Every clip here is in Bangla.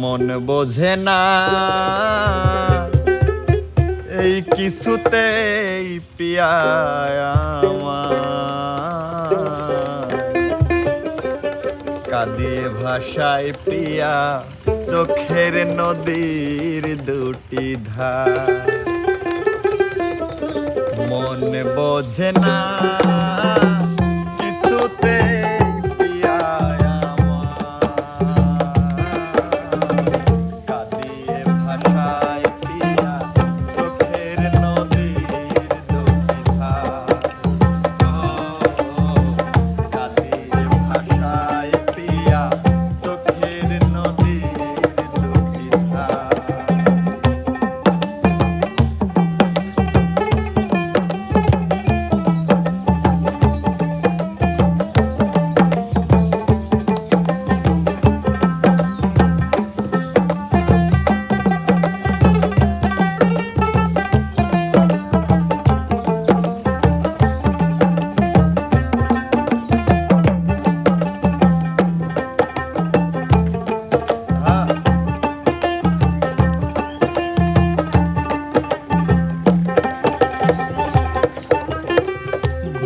মন বোঝে না। এই কিছুতেই পিয়া কাঁদিয়ে ভাষায় পিয়া চোখের নদীর দুটি ধার। মন বোঝে না।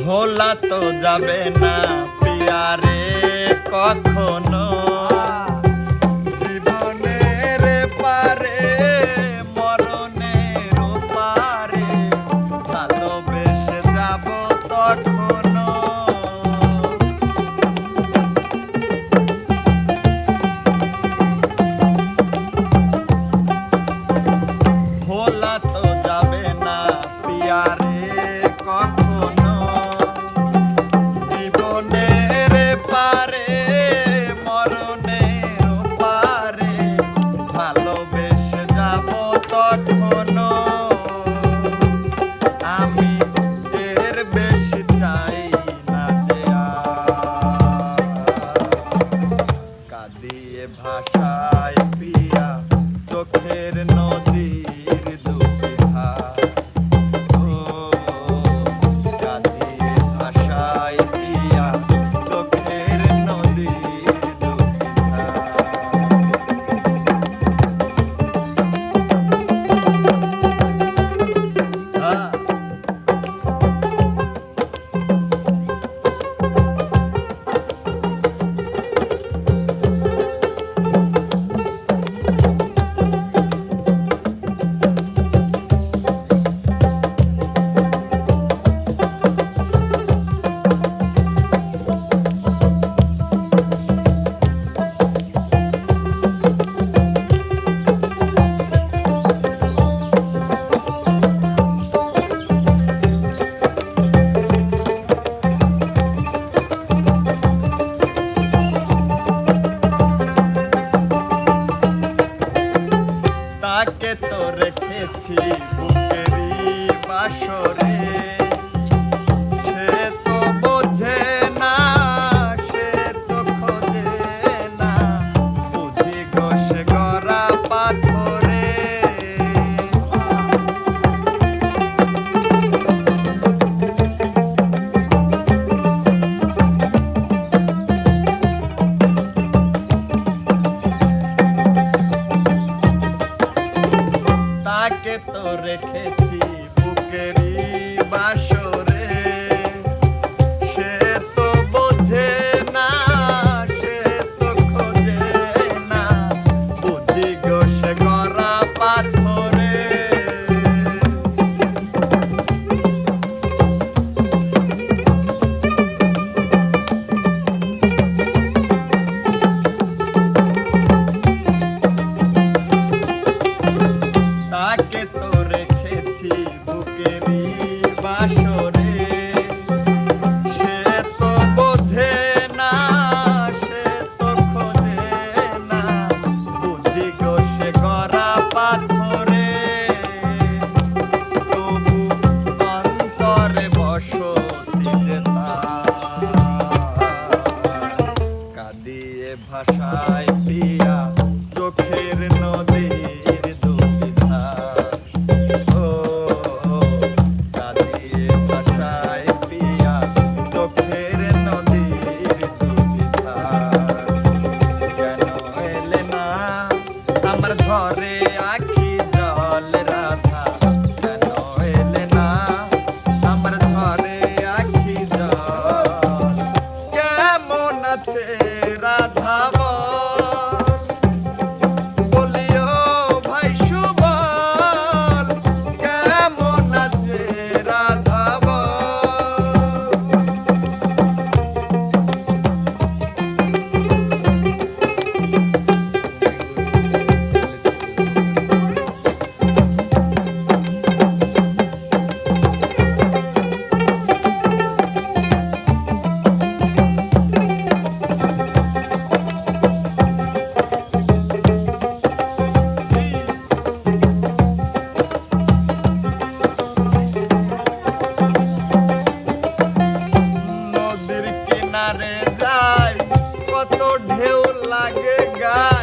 ভোলা তো যাবে না পিয়ারে কখনো। me. বুকেরি বাসা পারে যাই কত ঢেউ লাগে গা